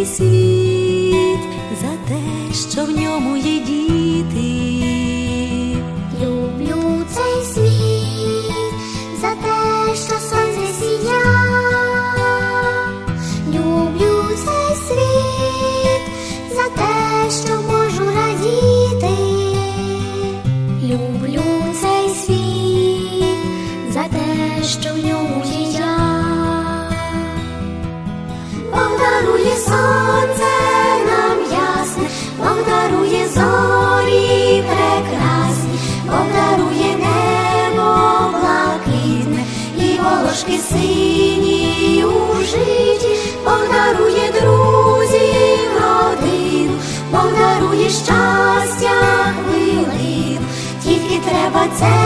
цей світ за те, що в ньому є діти. Люблю цей світ за те, що сонце сія. Люблю цей світ за те, що можу радіти. Люблю цей і сині у житті, Бог дарує друзів родин, Бог дарує щастя хвилин, тільки треба це.